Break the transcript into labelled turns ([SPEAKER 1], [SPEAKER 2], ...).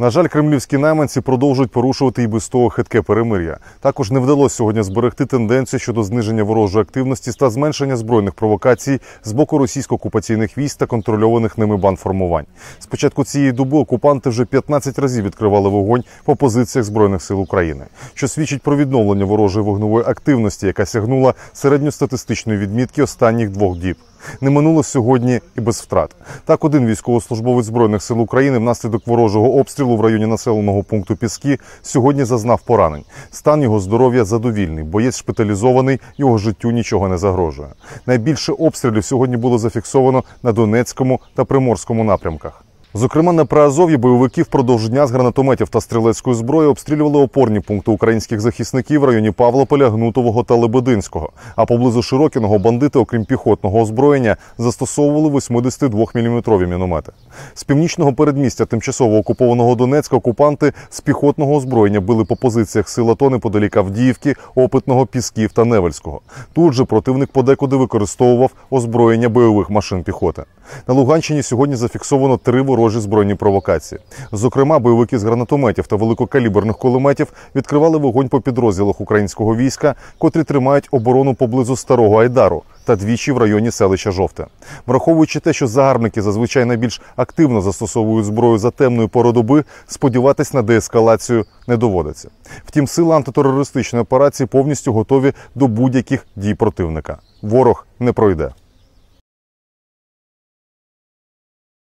[SPEAKER 1] На жаль, кремлівські найманці продовжують порушувати і без того хитке перемир'я. Також не вдалося сьогодні зберегти тенденцію щодо зниження ворожої активності та зменшення збройних провокацій з боку російсько-окупаційних військ та контрольованих ними бандформувань. З початку цієї доби окупанти вже 15 разів відкривали вогонь по позиціях збройних сил України, що свідчить про відновлення ворожої вогневої активності, яка сягнула середньостатистичної відмітки останніх двох діб. Не минуло сьогодні і без втрат. Так, один військовослужбовець збройних сил України внаслідок ворожого обстрілу в районі населеного пункту Піски сьогодні зазнав поранень. Стан його здоров'я задовільний. Боєць шпиталізований, його життю нічого не загрожує. Найбільше обстрілів сьогодні було зафіксовано на Донецькому та Приморському напрямках. Зокрема, на Приазов'ї бойовики впродовж дня з гранатометів та стрілецької зброї обстрілювали опорні пункти українських захисників в районі Павлополя, Гнутового та Лебединського. А поблизу Широкіного бандити, окрім піхотного озброєння, застосовували 82-мм міномети. З північного передмістя тимчасово окупованого Донецька окупанти з піхотного озброєння били по позиціях сил АТО неподалік Авдіївки, Опитного, Пісків та Невельського. Тут же противник подекуди використовував озброєння бойових машин піхоти. На Луганщині сьогодні зафіксовано три ворожі збройні провокації. Зокрема, бойовики з гранатометів та великокаліберних кулеметів відкривали вогонь по підрозділах українського війська, котрі тримають оборону поблизу старого Айдару та двічі в районі селища Жовте. Враховуючи те, що загарбники зазвичай найбільш активно застосовують зброю за темної пори доби, сподіватись на деескалацію не доводиться. Втім, сили антитерористичної операції повністю готові до будь-яких дій противника. Ворог не пройде.